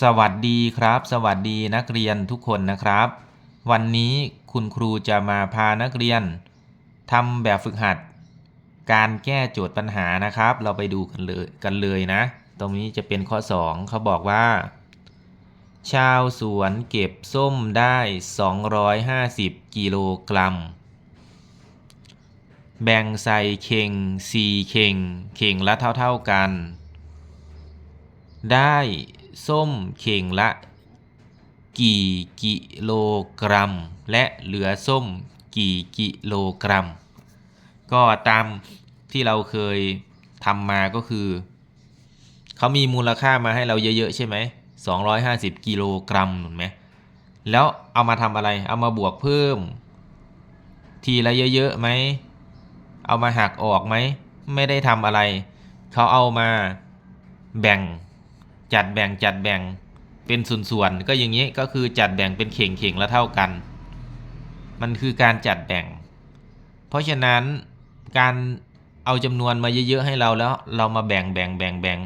สวัสดีครับ สวัสดีนักเรียนทุกคนนะครับ วันนี้คุณครูจะมาพานักเรียนทำแบบฝึกหัด การแก้โจทย์ปัญหานะครับ เราไปดูกันเลยกันเลยนะ ตรงนี้จะเป็นข้อ 2 เขาบอกว่า ชาวสวนเก็บส้มได้ 250 กิโลกรัม แบ่งใส่เข่ง4เข่งเข่งละเท่า ๆกันได้ ส้มเข่งละ กี่กิโลกรัม และเหลือส้มกี่กิโลกรัม ก็ตามที่เราเคยทำมาก็คือ เขามีมูลค่ามาให้เราเยอะๆใช่ไหม250 กิโลกรัมหนุนไหมแล้วเอามาทำอะไร เอามาบวกเพิ่ม ทีละเยอะๆไหม เอามาหักออกไหม ไม่ได้ทำอะไร เขาเอามาแบ่ง จัดแบ่งจัดแบ่งเป็นส่วนๆก็อย่างนี้ก็คือจัดแบ่งเป็นเข่งเข่งละเท่ากัน มันคือการจัดแบ่ง เพราะฉะนั้นการเอาจำนวนมาเยอะๆให้เราแล้วเรามาแบ่งแบ่งแบ่งแบ่ง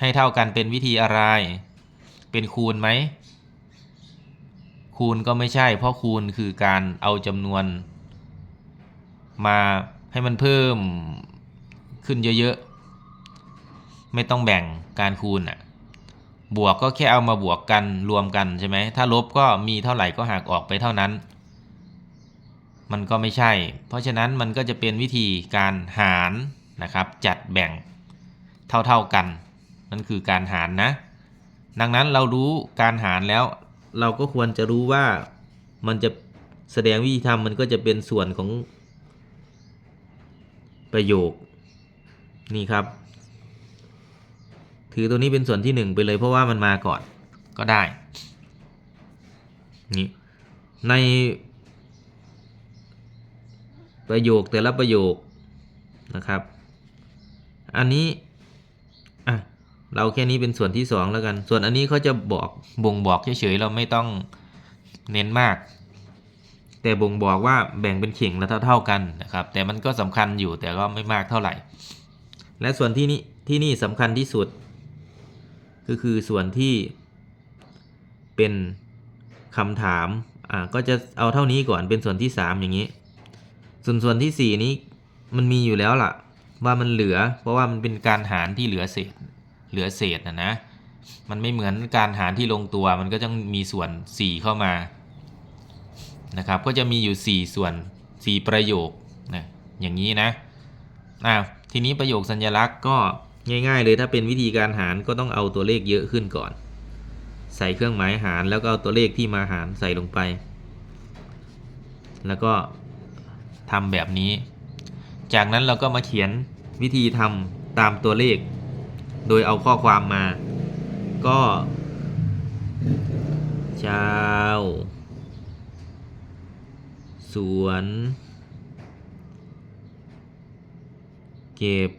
ให้เท่ากันเป็นวิธีอะไร เป็นคูณไหมคูณก็ไม่ใช่ เพราะคูณคือการเอาจำนวน มาให้มันเพิ่มขึ้นเยอะๆ ไม่ต้องแบ่งการคูณอะ บวกก็แค่เอามาบวกกันรวมกันใช่ไหมถ้าลบก็มีเท่าไหร่ก็หักออกไปเท่านั้น มันก็ไม่ใช่ เพราะฉะนั้นมันก็จะเป็นวิธีการหารนะครับ จัดแบ่งเท่าๆกัน นั่นคือการหารนะ ดังนั้นเรารู้การหารแล้ว เราก็ควรจะรู้ว่ามันจะแสดงวิธีทำมันก็จะเป็นส่วนของประโยคนี่ครับ ถือตัวนี้เป็นส่วนที่หนึ่งไปเลยเพราะว่ามันมาก่อนก็ได้นี่ในประโยคแต่ละประโยคนะครับ อันนี้อะเราแค่นี้เป็นส่วนที่สองแล้วกัน ส่วนอันนี้เขาจะบอกบ่งบอกเฉยๆเราไม่ต้องเน้นมาก แต่บ่งบอกว่าแบ่งเป็นเข่งละเท่าๆกันนะครับ แต่มันก็สำคัญอยู่แต่ก็ไม่มากเท่าไหร่ และส่วนที่นี่ที่นี่สำคัญที่สุด ก็คือส่วนที่เป็นคำถามอ่าก็จะเอาเท่านี้ก่อนเป็นส่วนที่สามอย่างนี้ ส่วนส่วนที่สี่นี้มันมีอยู่แล้วล่ะ ว่ามันเหลือ เพราะว่ามันเป็นการหารที่เหลือเศษ เหลือเศษนะนะ มันไม่เหมือนการหารที่ลงตัว มันก็ต้องมีส่วนสี่เข้ามานะครับ ก็จะมีอยู่สี่ส่วนสี่ประโยคนะอย่างนี้นะอ่าทีนี้ประโยคสัญลักษณ์ก็ ง่ายๆเลยถ้าเป็นวิธีการหารก็ต้องเอาตัวเลขเยอะขึ้นก่อน ใส่เครื่องหมายหารแล้วก็เอาตัวเลขที่มาหารใส่ลงไป แล้วก็ทำแบบนี้ จากนั้นเราก็มาเขียนวิธีทำตามตัวเลข โดยเอาข้อความมา ก็ชาวสวน เก็บ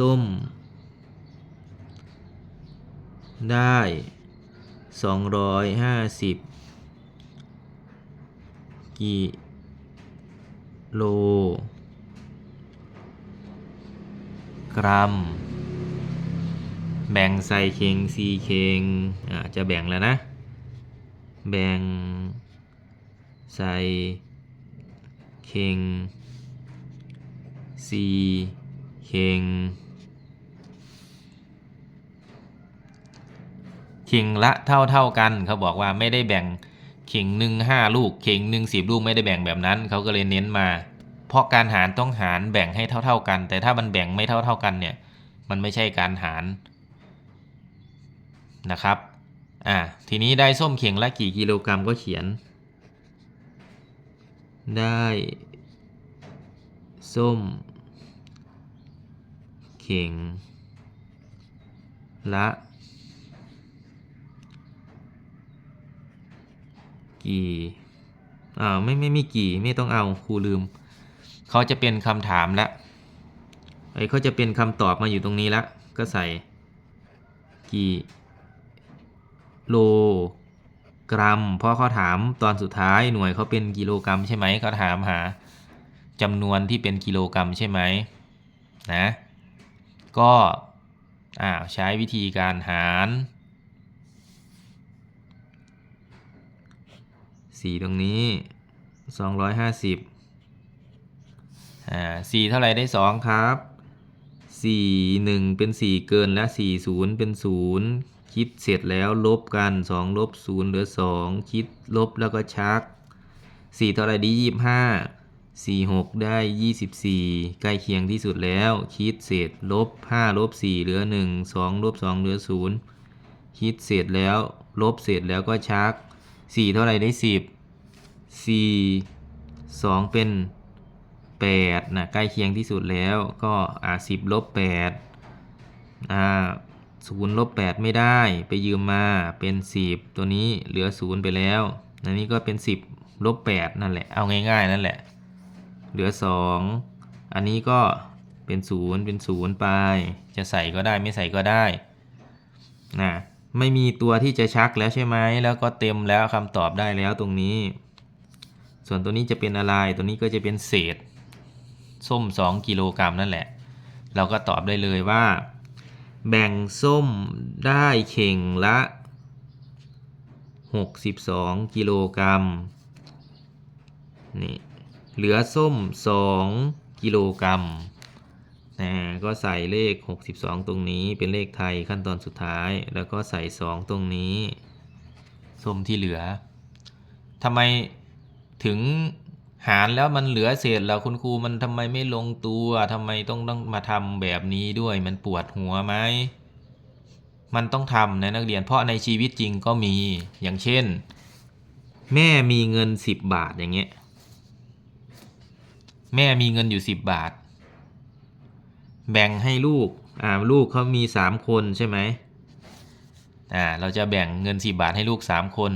ส้ม ได้ 250 กิโล กรัม แบ่งใส่เข่งสีเข่งอ่าจะแบ่งแล้วนะ แบ่งใส่เข่งสีเข่ง ข่งละเท่าเท่ากัน เขาบอกว่าไม่ได้แบ่งเข่งหนึ่งห้าลูกเข่งหนึ่งสิบลูกไม่ได้แบ่งแบบนั้น เขาก็เลยเน้นมา เพราะการหารต้องหารแบ่งให้เท่าๆกัน แต่ถ้ามันแบ่งไม่เท่าๆกันเนี่ยมันไม่ใช่การหารนะครับอ่าทีนี้ได้ส้มเข่งละกี่กิโลกรัมก็เขียน ได้ ส้ม เข่งละ กี่อ่าไม่ไม่ไม่กี่ไม่ต้องเอาครูลืม เขาจะเป็นคำถามละไอ้เขาจะเป็นคำตอบมาอยู่ตรงนี้ละก็ใส่กี่โลกรัม เพราะเขาถามตอนสุดท้ายหน่วยเขาเป็นกิโลกรัมใช่ไหมเขาถามหาจำนวนที่เป็นกิโลกรัมใช่ไหมนะก็อ้าวใช้วิธีการหาร สี่ตรงนี้สองร้อยห้าสิบอ่าสี่เท่าไรได้สองครับสี่หนึ่งเป็นสี่เกินและสี่ศูนย์เป็นศูนย์คิดเสร็จแล้วลบกันสองลบศูนย์เหลือสองคิดลบแล้วก็ชักสี่เท่าไรดียี่สิบห้าสี่หกได้ยี่สิบสี่ใกล้เคียงที่สุดแล้ว คิดเศษลบห้าลบสี่เหลือหนึ่งสองลบสองเหลือศูนย์คิดเสร็จแล้วลบเสร็จแล้วก็ชัก สี่เท่าไรได้สิบสี่สองเป็นแปดนะใกล้เคียงที่สุดแล้วก็อ่าสิบลบแปดอ่าศูนย์ลบแปดไม่ได้ไปยืมมาเป็นสิบตัวนี้เหลือศูนย์ไปแล้วอันนี้ก็เป็นสิบลบแปดนั่นแหละเอาง่ายๆนั่นแหละ เหลือสองอันนี้ก็เป็นศูนย์เป็นศูนย์ไป จะใส่ก็ได้ไม่ใส่ก็ได้นะ ไม่มีตัวที่จะชักแล้วใช่ไหมแล้วก็เต็มแล้วคำตอบได้แล้วตรงนี้ ส่วนตัวนี้จะเป็นอะไร ตัวนี้ก็จะเป็นเศษ ส้ม 2 กิโลกรัมนั่นแหละ เราก็ตอบได้เลยว่า แบ่งส้มได้เข่งละ 62 กิโลกรัมนี่เหลือส้ม 2 กิโลกรัม นะก็ใส่เลข 62 ตรงนี้เป็นเลขไทยขั้นตอนสุดท้าย แล้วก็ใส่ 2 ตรงนี้ ส้มที่เหลือทำไมถึงหารแล้วมันเหลือเศษแล้วคุณครูมันทำไมไม่ลงตัวทำไมต้องต้องมาทำแบบนี้ด้วยมันปวดหัวไหมมันต้องทำนะนักเรียนเพราะในชีวิตจริงก็มีอย่างเช่น แม่มีเงินสิบบาทอย่างเงี้ยแม่มีเงินอยู่สิบบาท แบ่งให้ลูกอ่าลูกเขามีสามคนใช่ไหมอ่าเราจะแบ่งเงินสิบบาทให้ลูกสามคน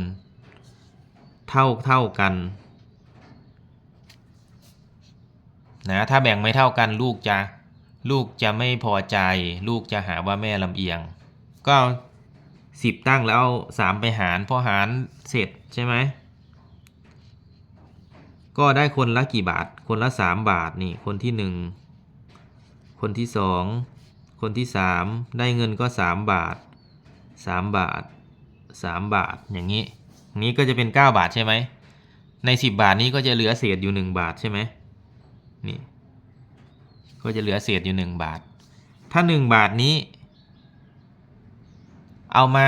เท่าเท่ากันนะถ้าแบ่งไม่เท่ากันลูกจะลูกจะไม่พอใจ ลูกจะหาว่าแม่ลำเอียง ก็สิบตั้งแล้วเอาสามไปหารพอหารเสร็จใช่ไหมก็ได้คนละกี่บาท คนละสามบาทนี่คนที่หนึ่ง คนที่สองคนที่สามได้เงินก็สามบาทสามบาทสามบาทอย่างนี้ นี้ก็จะเป็น9บาทใช่ไหม ใน10บบาทนี้ก็จะเหลือเศษอยู่1บาทใช่ไหมนี่ก็จะเหลือเศษอยู่1บาท ถ้า1บาทนี้ เอามา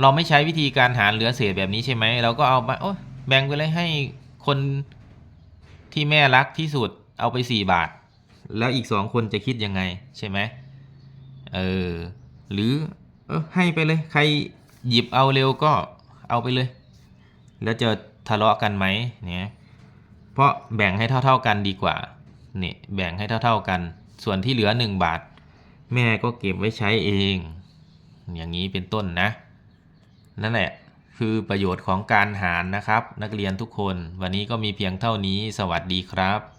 เราไม่ใช้วิธีการหารเหลือเศษแบบนี้ใช่ไหมเราก็เอามาโอ้แบ่งไปเลยให้คนที่แม่รักที่สุดเอาไป4บาท แล้วอีก2คนจะคิดยังไงใช่ไหมเออหรือเออให้ไปเลยใครหยิบเอาเร็วก็เอาไปเลย แล้วจะทะเลาะกันไหมเนี่ยเพราะแบ่งให้เท่า ๆกันดีกว่านี่แบ่งให้เท่า ๆกัน ส่วนที่เหลือ 1 บาท แม่ก็เก็บไว้ใช้เอง อย่างนี้เป็นต้นนะ นั่นแหละคือประโยชน์ของการหารนะครับ นักเรียนทุกคน วันนี้ก็มีเพียงเท่านี้สวัสดีครับ